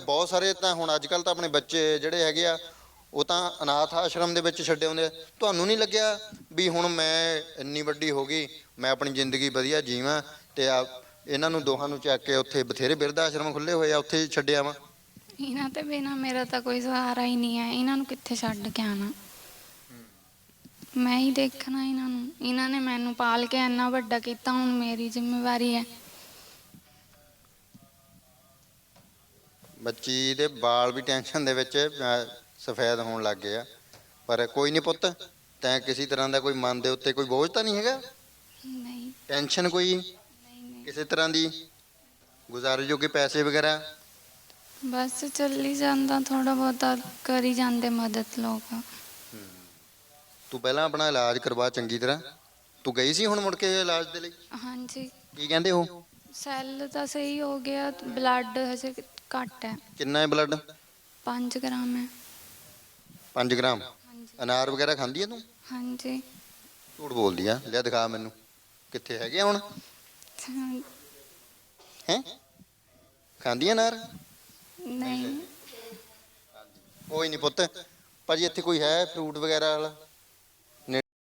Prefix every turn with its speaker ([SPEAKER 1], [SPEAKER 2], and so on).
[SPEAKER 1] ਬਹੁਤ ਸਾਰੇ ਤਾਂ ਹੁਣ ਅੱਜ ਕੱਲ ਤਾਂ ਆਪਣੇ ਬੱਚੇ ਜਿਹੜੇ ਹੈਗੇ ਆ, ਉਹ ਤਾਂ ਅਨਾਥ ਆਸ਼ਰਮ ਦੇ ਵਿੱਚ ਛੱਡੇ ਹੁੰਦੇ ਤੁਹਾਨੂੰ ਨਹੀਂ ਲੱਗਿਆ ਵੀ ਹੁਣ ਮੈਂ ਇੰਨੀ ਵੱਡੀ ਹੋ ਗਈ, ਮੈਂ ਆਪਣੀ ਜ਼ਿੰਦਗੀ ਵਧੀਆ ਜੀਵਾਂ ਤੇ ਆ ਇਹਨਾਂ ਨੂੰ ਦੋਹਾਂ ਨੂੰ ਚੱਕ ਕੇ ਉੱਥੇ ਬਥੇਰੇ ਬਿਰਧ ਆਸ਼ਰਮ ਖੁੱਲੇ ਹੋਏ ਆ, ਉੱਥੇ ਛੱਡਿਆ ਵਾ
[SPEAKER 2] ਇਹਨਾਂ ਤੇ ਬਿਨਾ ਮੇਰਾ ਤਾਂ ਕੋਈ ਸਹਾਰਾ ਹੀ ਨਹੀਂ ਹੈ। ਇਹਨਾਂ ਨੂੰ ਕਿੱਥੇ ਛੱਡ ਕੇ ਆਣਾ ਮੈਂ ਹੀ ਦੇਖਣਾ ਇਹਨਾਂ ਨੂੰ। ਇਹਨਾਂ ਨੇ ਮੈਨੂੰ ਪਾਲ ਕੇ ਇੰਨਾ ਵੱਡਾ ਕੀਤਾ, ਹੁਣ ਮੇਰੀ ਜ਼ਿੰਮੇਵਾਰੀ ਹੈ।
[SPEAKER 1] ਬੱਚੀ ਦੇ ਵਾਲ ਵੀ ਟੈਨਸ਼ਨ ਦੇ ਵਿੱਚ ਸਫੈਦ ਹੋਣ ਲੱਗ ਗਏ ਆ। ਪਰ ਕੋਈ ਨਹੀਂ ਪੁੱਤ ਤੈਂ ਕਿਸੇ ਤਰ੍ਹਾਂ ਦਾ ਕੋਈ ਮਨ ਦੇ ਉੱਤੇ ਕੋਈ ਬੋਝ ਤਾਂ ਨਹੀਂ ਹੈਗਾ?
[SPEAKER 2] ਨਹੀਂ।
[SPEAKER 1] ਟੈਨਸ਼ਨ ਕੋਈ?
[SPEAKER 2] ਨਹੀਂ ਨਹੀਂ।
[SPEAKER 1] ਕਿਸੇ ਤਰ੍ਹਾਂ ਦੀ? ਗੁਜ਼ਾਰੇ ਜੋਗੇ ਪੈਸੇ ਵਗੈਰਾ?
[SPEAKER 2] ਬਸ ਚੱਲੀ ਜਾਂਦਾ ਥੋੜਾ ਬਹੁਤਾ ਕਰੀ ਜਾਂਦੇ ਮਦਦ ਲੋਕ।
[SPEAKER 1] ਤੂੰ ਪਹਿਲਾਂ ਆਪਣਾ ਇਲਾਜ ਕਰਵਾ ਚੰਗੀ ਤਰ੍ਹਾਂ। ਤੂੰ ਗਈ ਸੀ ਹੁਣ ਮੁੜ ਕੇ ਇਲਾਜ ਦੇ ਲਈ?
[SPEAKER 2] ਹਾਂਜੀ।
[SPEAKER 1] ਕੀ ਕਹਿੰਦੇ ਉਹ?
[SPEAKER 2] ਸੈੱਲ ਤਾਂ ਸਹੀ ਹੋ ਗਿਆ ਬਲੱਡ ਹਜੇ ਘੱਟ ਹੈ।
[SPEAKER 1] ਕਿੰਨਾ ਹੈ ਬਲੱਡ
[SPEAKER 2] 5 ਗ੍ਰਾਮ ਹੈ।
[SPEAKER 1] 5 ਗ੍ਰਾਮ? ਅਨਾਰ ਵਗੈਰਾ ਖਾਂਦੀ ਹੈ ਤੂੰ?
[SPEAKER 2] ਹਾਂਜੀ।
[SPEAKER 1] ਝੂਠ ਬੋਲਦੀ ਆ। ਲੈ ਦਿਖਾ ਮੈਨੂੰ। ਕਿੱਥੇ ਹੈਗੇ ਆ ਹੁਣ? ਹੈ। ਖਾਂਦੀ ਆ ਅਨਾਰ?
[SPEAKER 2] ਨਹੀਂ।
[SPEAKER 1] ਕੋਈ ਨਹੀਂ ਪੁੱਤ। ਭਾਜੀ ਇੱਥੇ ਕੋਈ ਹੈ ਫਰੂਟ ਵਗੈਰਾ ਵਾਲਾ?